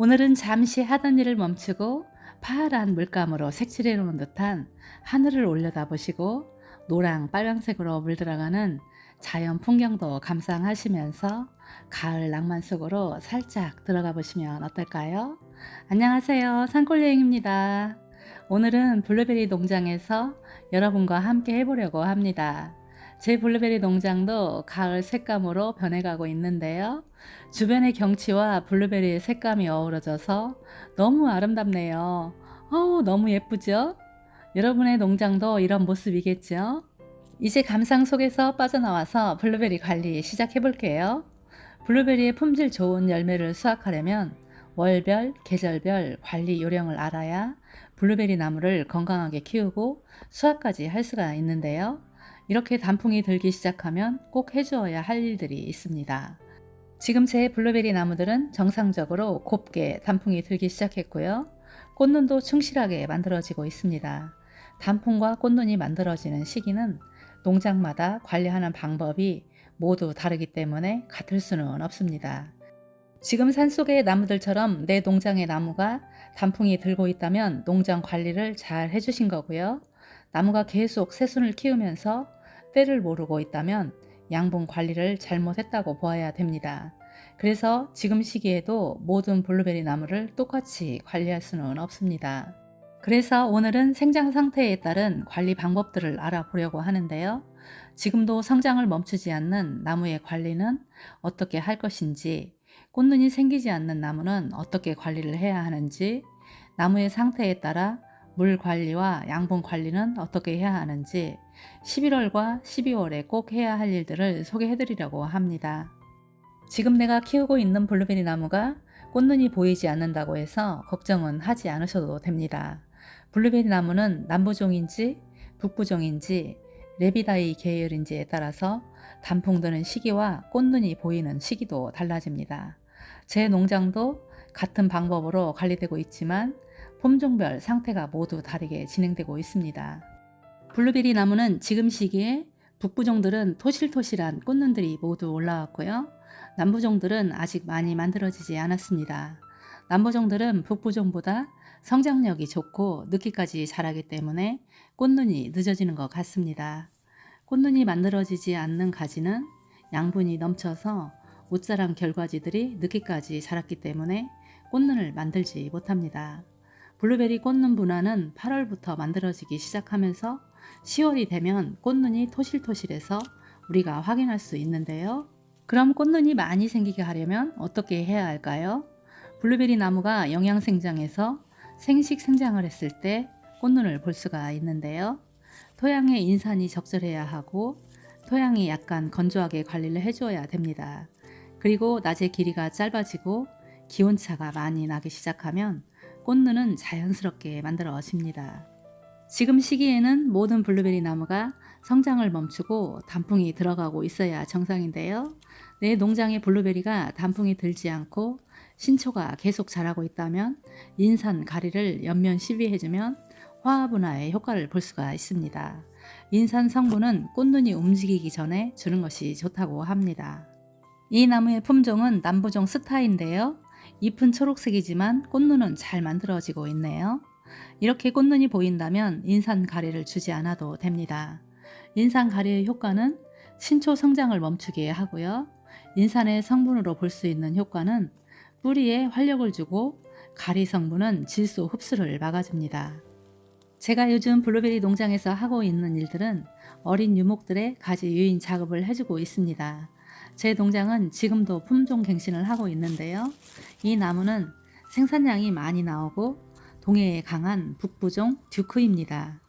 오늘은 잠시 하던 일을 멈추고 파란 물감으로 색칠해 놓은 듯한 하늘을 올려다 보시고 노랑 빨강색으로 물들어가는 자연 풍경도 감상하시면서 가을 낭만 속으로 살짝 들어가 보시면 어떨까요? 안녕하세요. 산골여행입니다. 오늘은 블루베리 농장에서 여러분과 함께 해보려고 합니다. 제 블루베리 농장도 가을 색감으로 변해가고 있는데요. 주변의 경치와 블루베리의 색감이 어우러져서 너무 아름답네요. 어우, 너무 예쁘죠? 여러분의 농장도 이런 모습이겠죠? 이제 감상 속에서 빠져나와서 블루베리 관리 시작해 볼게요. 블루베리의 품질 좋은 열매를 수확하려면 월별, 계절별 관리 요령을 알아야 블루베리 나무를 건강하게 키우고 수확까지 할 수가 있는데요. 이렇게 단풍이 들기 시작하면 꼭 해주어야 할 일들이 있습니다. 지금 제 블루베리 나무들은 정상적으로 곱게 단풍이 들기 시작했고요. 꽃눈도 충실하게 만들어지고 있습니다. 단풍과 꽃눈이 만들어지는 시기는 농장마다 관리하는 방법이 모두 다르기 때문에 같을 수는 없습니다. 지금 산속의 나무들처럼 내 농장의 나무가 단풍이 들고 있다면 농장 관리를 잘 해주신 거고요. 나무가 계속 새순을 키우면서 때를 모르고 있다면 양분 관리를 잘못했다고 보아야 됩니다. 그래서 지금 시기에도 모든 블루베리 나무를 똑같이 관리할 수는 없습니다. 그래서 오늘은 생장 상태에 따른 관리 방법들을 알아보려고 하는데요. 지금도 성장을 멈추지 않는 나무의 관리는 어떻게 할 것인지, 꽃눈이 생기지 않는 나무는 어떻게 관리를 해야 하는지, 나무의 상태에 따라 물 관리와 양분 관리는 어떻게 해야 하는지 11월과 12월에 꼭 해야 할 일들을 소개해 드리려고 합니다. 지금 내가 키우고 있는 블루베리 나무가 꽃눈이 보이지 않는다고 해서 걱정은 하지 않으셔도 됩니다. 블루베리 나무는 남부종인지 북부종인지 레비다이 계열인지에 따라서 단풍 드는 시기와 꽃눈이 보이는 시기도 달라집니다. 제 농장도 같은 방법으로 관리되고 있지만 품종별 상태가 모두 다르게 진행되고 있습니다. 블루베리 나무는 지금 시기에 북부종들은 토실토실한 꽃눈들이 모두 올라왔고요. 남부종들은 아직 많이 만들어지지 않았습니다. 남부종들은 북부종보다 성장력이 좋고 늦기까지 자라기 때문에 꽃눈이 늦어지는 것 같습니다. 꽃눈이 만들어지지 않는 가지는 양분이 넘쳐서 옷자랑 결과지들이 늦기까지 자랐기 때문에 꽃눈을 만들지 못합니다. 블루베리 꽃눈 분화는 8월부터 만들어지기 시작하면서 10월이 되면 꽃눈이 토실토실해서 우리가 확인할 수 있는데요. 그럼 꽃눈이 많이 생기게 하려면 어떻게 해야 할까요? 블루베리 나무가 영양생장에서 생식 생장을 했을 때 꽃눈을 볼 수가 있는데요. 토양의 인산이 적절해야 하고 토양이 약간 건조하게 관리를 해줘야 됩니다. 그리고 낮의 길이가 짧아지고 기온차가 많이 나기 시작하면 꽃눈은 자연스럽게 만들어집니다. 지금 시기에는 모든 블루베리 나무가 성장을 멈추고 단풍이 들어가고 있어야 정상인데요. 내 농장의 블루베리가 단풍이 들지 않고 신초가 계속 자라고 있다면 인산 가리를 연면 시비해주면 화합분화의 효과를 볼 수가 있습니다. 인산 성분은 꽃눈이 움직이기 전에 주는 것이 좋다고 합니다. 이 나무의 품종은 남부종 스타인데요. 잎은 초록색이지만 꽃눈은 잘 만들어지고 있네요. 이렇게 꽃눈이 보인다면 인산 가리를 주지 않아도 됩니다. 인산 가리의 효과는 신초 성장을 멈추게 하고요. 인산의 성분으로 볼 수 있는 효과는 뿌리에 활력을 주고 가리 성분은 질소 흡수를 막아줍니다. 제가 요즘 블루베리 농장에서 하고 있는 일들은 어린 유목들의 가지 유인 작업을 해주고 있습니다. 제 농장은 지금도 품종 갱신을 하고 있는데요. 이 나무는 생산량이 많이 나오고 동해에 강한 북부종 듀크입니다.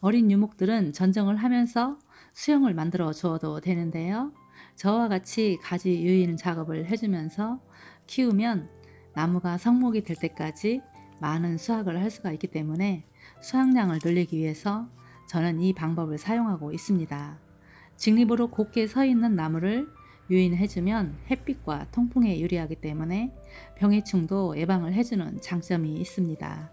어린 유목들은 전정을 하면서 수영을 만들어 주어도 되는데요. 저와 같이 가지 유인 작업을 해주면서 키우면 나무가 성목이 될 때까지 많은 수확을 할 수가 있기 때문에 수확량을 늘리기 위해서 저는 이 방법을 사용하고 있습니다. 직립으로 곱게 서 있는 나무를 유인해주면 햇빛과 통풍에 유리하기 때문에 병해충도 예방을 해주는 장점이 있습니다.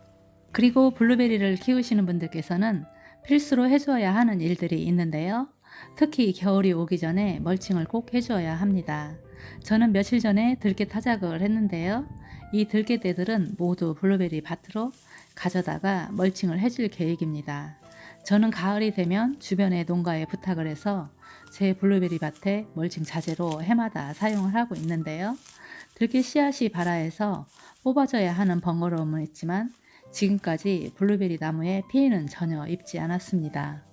그리고 블루베리를 키우시는 분들께서는 필수로 해줘야 하는 일들이 있는데요. 특히 겨울이 오기 전에 멀칭을 꼭 해줘야 합니다. 저는 며칠 전에 들깨 타작을 했는데요. 이 들깨떼들은 모두 블루베리 밭으로 가져다가 멀칭을 해줄 계획입니다. 저는 가을이 되면 주변의 농가에 부탁을 해서 제 블루베리 밭에 멀칭 자재로 해마다 사용을 하고 있는데요. 들깨 씨앗이 발아해서 뽑아져야 하는 번거로움은 있지만 지금까지 블루베리 나무에 피해는 전혀 입지 않았습니다.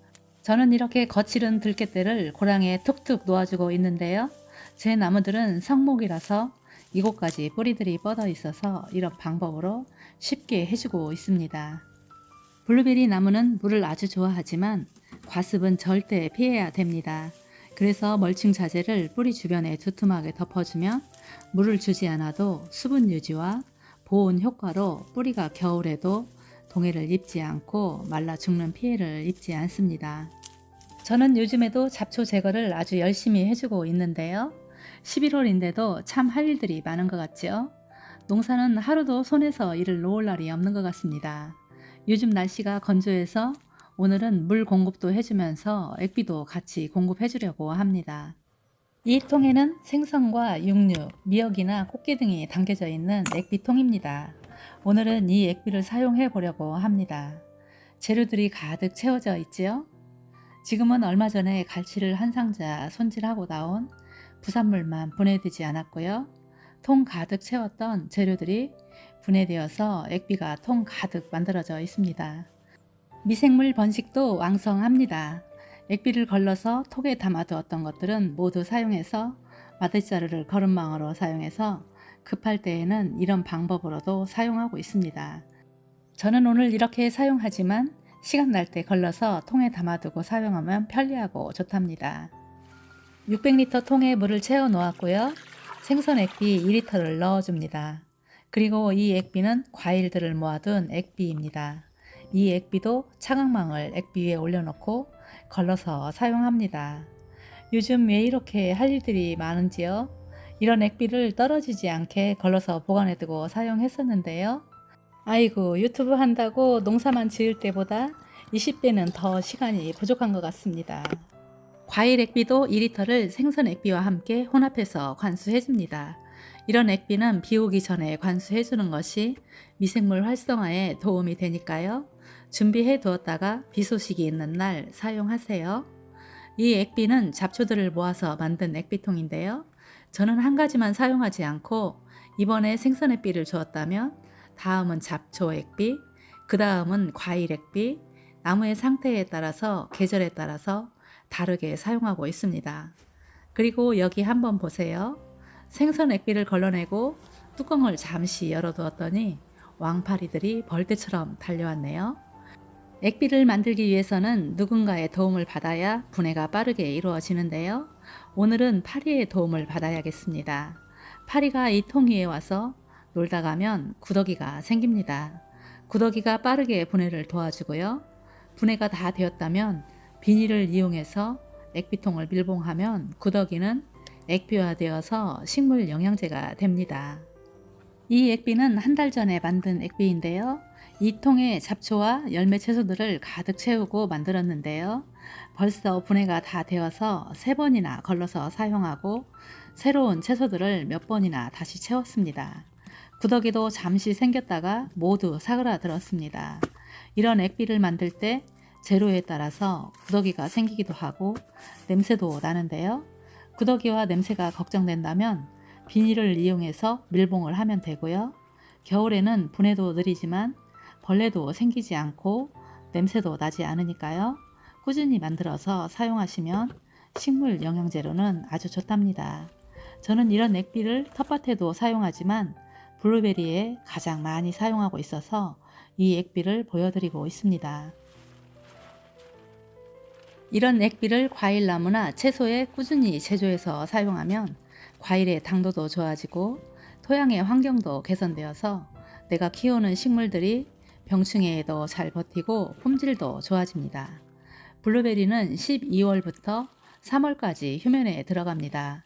저는 이렇게 거칠은 들깨떼를 고랑에 툭툭 놓아주고 있는데요. 제 나무들은 성목이라서 이곳까지 뿌리들이 뻗어 있어서 이런 방법으로 쉽게 해주고 있습니다. 블루베리 나무는 물을 아주 좋아하지만 과습은 절대 피해야 됩니다. 그래서 멀칭 자재를 뿌리 주변에 두툼하게 덮어주면 물을 주지 않아도 수분 유지와 보온 효과로 뿌리가 겨울에도 동해를 입지 않고 말라 죽는 피해를 입지 않습니다. 저는 요즘에도 잡초 제거를 아주 열심히 해주고 있는데요. 11월인데도 참 할 일들이 많은 것 같죠? 농사는 하루도 손에서 일을 놓을 날이 없는 것 같습니다. 요즘 날씨가 건조해서 오늘은 물 공급도 해주면서 액비도 같이 공급해 주려고 합니다. 이 통에는 생선과 육류, 미역이나 꽃게 등이 담겨져 있는 액비통입니다. 오늘은 이 액비를 사용해 보려고 합니다. 재료들이 가득 채워져 있지요? 지금은 얼마 전에 갈치를 한 상자 손질하고 나온 부산물만 분해되지 않았고요. 통 가득 채웠던 재료들이 분해되어서 액비가 통 가득 만들어져 있습니다. 미생물 번식도 왕성합니다. 액비를 걸러서 톡에 담아두었던 것들은 모두 사용해서 마대자루를 거름망으로 사용해서 급할 때에는 이런 방법으로도 사용하고 있습니다. 저는 오늘 이렇게 사용하지만 시간 날 때 걸러서 통에 담아두고 사용하면 편리하고 좋답니다. 600리터 통에 물을 채워 놓았고요. 생선 액비 2리터를 넣어줍니다. 그리고 이 액비는 과일들을 모아둔 액비입니다. 이 액비도 차광망을 액비 위에 올려놓고 걸러서 사용합니다. 요즘 왜 이렇게 할 일들이 많은지요? 이런 액비를 떨어지지 않게 걸러서 보관해두고 사용했었는데요. 아이고 유튜브 한다고 농사만 지을 때보다 20배는 더 시간이 부족한 것 같습니다. 과일 액비도 2리터를 생선 액비와 함께 혼합해서 관수해줍니다. 이런 액비는 비 오기 전에 관수해주는 것이 미생물 활성화에 도움이 되니까요. 준비해 두었다가 비 소식이 있는 날 사용하세요. 이 액비는 잡초들을 모아서 만든 액비통인데요. 저는 한 가지만 사용하지 않고 이번에 생선 액비를 주었다면 다음은 잡초 액비, 그 다음은 과일 액비, 나무의 상태에 따라서 계절에 따라서 다르게 사용하고 있습니다. 그리고 여기 한번 보세요. 생선 액비를 걸러내고 뚜껑을 잠시 열어두었더니 왕파리들이 벌떼처럼 달려왔네요. 액비를 만들기 위해서는 누군가의 도움을 받아야 분해가 빠르게 이루어지는데요. 오늘은 파리의 도움을 받아야겠습니다. 파리가 이통 위에 와서 놀다 가면 구더기가 생깁니다. 구더기가 빠르게 분해를 도와주고요. 분해가 다 되었다면 비닐을 이용해서 액비통을 밀봉하면 구더기는 액비화되어서 식물 영양제가 됩니다. 이 액비는 한 달 전에 만든 액비인데요. 이 통에 잡초와 열매 채소들을 가득 채우고 만들었는데요. 벌써 분해가 다 되어서 세 번이나 걸러서 사용하고 새로운 채소들을 몇 번이나 다시 채웠습니다. 구더기도 잠시 생겼다가 모두 사그라들었습니다. 이런 액비를 만들 때 재료에 따라서 구더기가 생기기도 하고 냄새도 나는데요. 구더기와 냄새가 걱정된다면 비닐을 이용해서 밀봉을 하면 되고요. 겨울에는 분해도 느리지만 벌레도 생기지 않고 냄새도 나지 않으니까요. 꾸준히 만들어서 사용하시면 식물 영양제로는 아주 좋답니다. 저는 이런 액비를 텃밭에도 사용하지만 블루베리에 가장 많이 사용하고 있어서 이 액비를 보여드리고 있습니다. 이런 액비를 과일나무나 채소에 꾸준히 제조해서 사용하면 과일의 당도도 좋아지고 토양의 환경도 개선되어서 내가 키우는 식물들이 병충해에도 잘 버티고 품질도 좋아집니다. 블루베리는 12월부터 3월까지 휴면에 들어갑니다.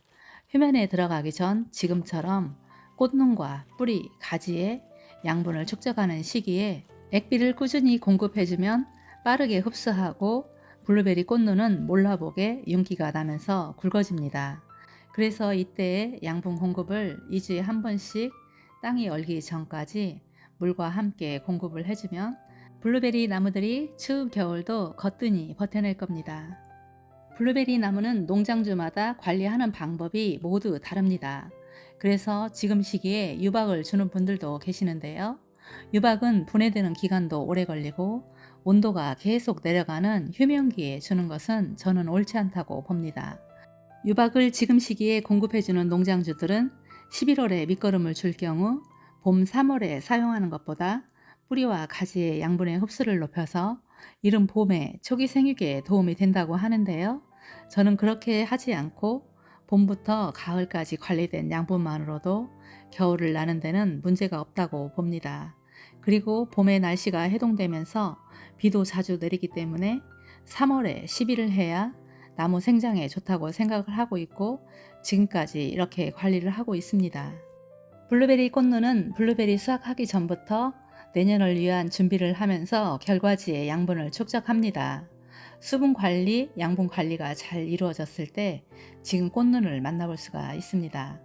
휴면에 들어가기 전 지금처럼 꽃눈과 뿌리, 가지에 양분을 축적하는 시기에 액비를 꾸준히 공급해주면 빠르게 흡수하고 블루베리 꽃눈은 몰라보게 윤기가 나면서 굵어집니다. 그래서 이때 양분 공급을 2주에 한 번씩 땅이 얼기 전까지 물과 함께 공급을 해주면 블루베리 나무들이 추운 겨울도 거뜬히 버텨낼 겁니다. 블루베리 나무는 농장주마다 관리하는 방법이 모두 다릅니다. 그래서 지금 시기에 유박을 주는 분들도 계시는데요. 유박은 분해되는 기간도 오래 걸리고 온도가 계속 내려가는 휴면기에 주는 것은 저는 옳지 않다고 봅니다. 유박을 지금 시기에 공급해주는 농장주들은 11월에 밑거름을 줄 경우 봄 3월에 사용하는 것보다 뿌리와 가지의 양분의 흡수를 높여서 이른 봄에 초기 생육에 도움이 된다고 하는데요. 저는 그렇게 하지 않고 봄부터 가을까지 관리된 양분만으로도 겨울을 나는 데는 문제가 없다고 봅니다. 그리고 봄에 날씨가 해동되면서 비도 자주 내리기 때문에 3월에 시비를 해야 나무 생장에 좋다고 생각을 하고 있고 지금까지 이렇게 관리를 하고 있습니다. 블루베리 꽃눈은 블루베리 수확하기 전부터 내년을 위한 준비를 하면서 결과지의 양분을 축적합니다. 수분 관리, 양분 관리가 잘 이루어졌을 때 지금 꽃눈을 만나볼 수가 있습니다.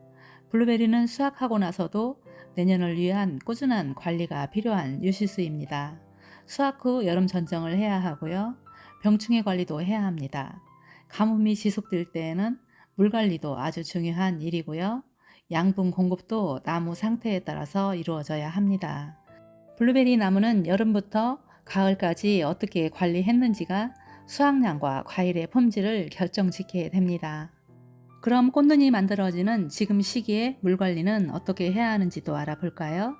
블루베리는 수확하고 나서도 내년을 위한 꾸준한 관리가 필요한 유실수입니다. 수확 후 여름 전정을 해야 하고요. 병충해 관리도 해야 합니다. 가뭄이 지속될 때에는 물 관리도 아주 중요한 일이고요. 양분 공급도 나무 상태에 따라서 이루어져야 합니다. 블루베리 나무는 여름부터 가을까지 어떻게 관리했는지가 수확량과 과일의 품질을 결정짓게 됩니다. 그럼 꽃눈이 만들어지는 지금 시기에 물 관리는 어떻게 해야 하는지도 알아볼까요?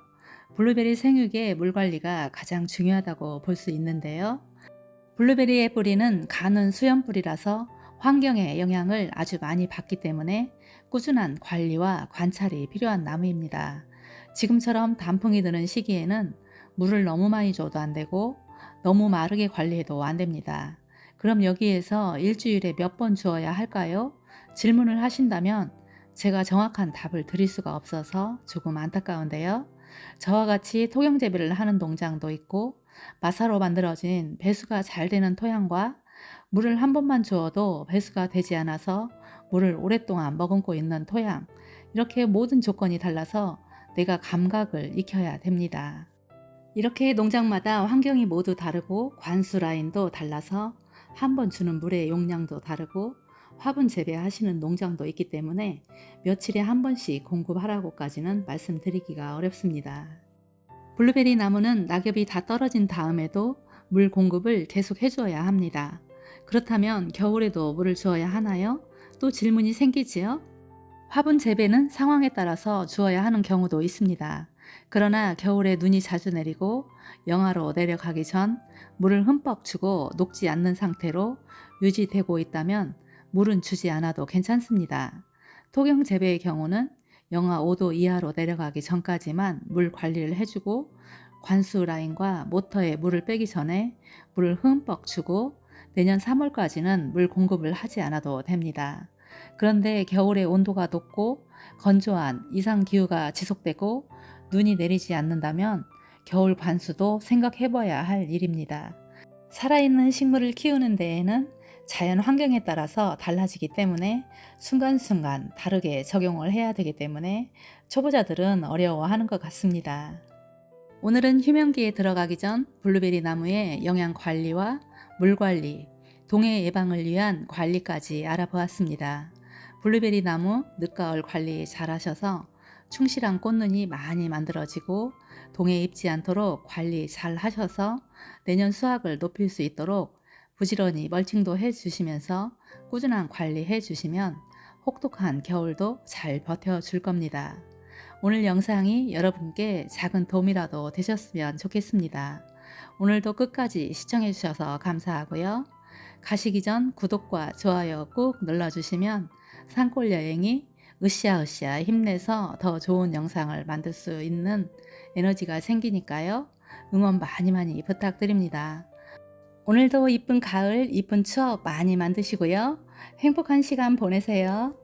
블루베리 생육의 물 관리가 가장 중요하다고 볼 수 있는데요. 블루베리의 뿌리는 가는 수염 뿌리라서 환경의 영향을 아주 많이 받기 때문에 꾸준한 관리와 관찰이 필요한 나무입니다. 지금처럼 단풍이 드는 시기에는 물을 너무 많이 줘도 안 되고 너무 마르게 관리해도 안 됩니다. 그럼 여기에서 일주일에 몇 번 주어야 할까요? 질문을 하신다면 제가 정확한 답을 드릴 수가 없어서 조금 안타까운데요. 저와 같이 토경 재배를 하는 농장도 있고 마사로 만들어진 배수가 잘 되는 토양과 물을 한 번만 주어도 배수가 되지 않아서 물을 오랫동안 머금고 있는 토양 이렇게 모든 조건이 달라서 내가 감각을 익혀야 됩니다. 이렇게 농장마다 환경이 모두 다르고 관수 라인도 달라서 한 번 주는 물의 용량도 다르고 화분 재배하시는 농장도 있기 때문에 며칠에 한 번씩 공급하라고까지는 말씀드리기가 어렵습니다. 블루베리 나무는 낙엽이 다 떨어진 다음에도 물 공급을 계속 해주어야 합니다. 그렇다면 겨울에도 물을 주어야 하나요? 또 질문이 생기지요? 화분 재배는 상황에 따라서 주어야 하는 경우도 있습니다. 그러나 겨울에 눈이 자주 내리고 영하로 내려가기 전 물을 흠뻑 주고 녹지 않는 상태로 유지되고 있다면 물은 주지 않아도 괜찮습니다. 토경 재배의 경우는 영하 5도 이하로 내려가기 전까지만 물 관리를 해주고 관수 라인과 모터에 물을 빼기 전에 물을 흠뻑 주고 내년 3월까지는 물 공급을 하지 않아도 됩니다. 그런데 겨울에 온도가 높고 건조한 이상 기후가 지속되고 눈이 내리지 않는다면 겨울 관수도 생각해 봐야 할 일입니다. 살아있는 식물을 키우는 데에는 자연 환경에 따라서 달라지기 때문에 순간순간 다르게 적용을 해야 되기 때문에 초보자들은 어려워하는 것 같습니다. 오늘은 휴면기에 들어가기 전 블루베리 나무의 영양 관리와 물 관리, 동해 예방을 위한 관리까지 알아보았습니다. 블루베리 나무 늦가을 관리 잘 하셔서 충실한 꽃눈이 많이 만들어지고 동해 입지 않도록 관리 잘 하셔서 내년 수확을 높일 수 있도록 부지런히 멀칭도 해 주시면서 꾸준한 관리해 주시면 혹독한 겨울도 잘 버텨 줄 겁니다. 오늘 영상이 여러분께 작은 도움이라도 되셨으면 좋겠습니다. 오늘도 끝까지 시청해 주셔서 감사하고요. 가시기 전 구독과 좋아요 꾹 눌러주시면 산골 여행이 으쌰으쌰 힘내서 더 좋은 영상을 만들 수 있는 에너지가 생기니까요. 응원 많이 많이 부탁드립니다. 오늘도 이쁜 가을, 이쁜 추억 많이 만드시고요. 행복한 시간 보내세요.